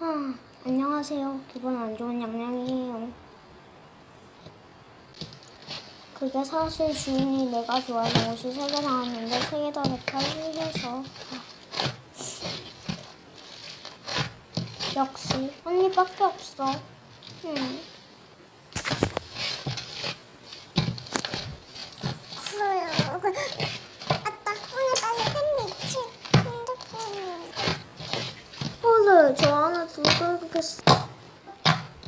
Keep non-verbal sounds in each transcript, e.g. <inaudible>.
아, 안녕하세요. 기분 안 좋은 양양이에요. 그게 사실 주인이 내가 좋아하는 옷이 세 개 나왔는데 세 개다 배탈해서 역시 언니밖에 없어. 음. 아따, 오늘 빨리 팬 있지? 핸드폰이. 헐, 저 안에 들어가겠어.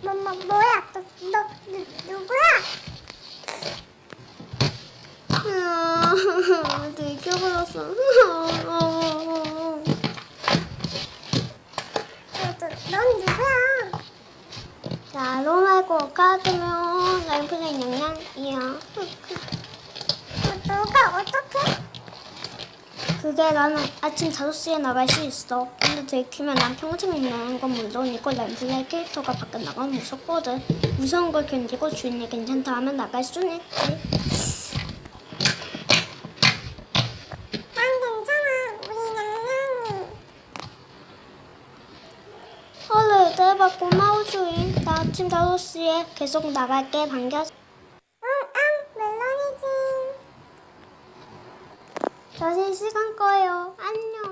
엄마, 뭐야? 너, 너, 누, 누구야? <laughs> 아, 들켜버렸어. 너, 너, 넌 누구야? 자, 로 말고 까두면 라인플레인 양양이야. 너, 너가 어떻게? 그게 나는 아침 5시에 나갈 수 있어. 근데 들키면 난 평생 못 나가는 건 물론이고 램플레이 캐릭터가 밖에 나가면 무섭거든. 무서운 걸 견디고 주인이 괜찮다 하면 나갈 수는 있지. 난 괜찮아. 우리 냥냥이. 헐, 대박 고마워 주인. 나 아침 5시에 계속 나갈게. 반겨. 응, 응, 물론이지. 저 실시간 거예요. 안녕.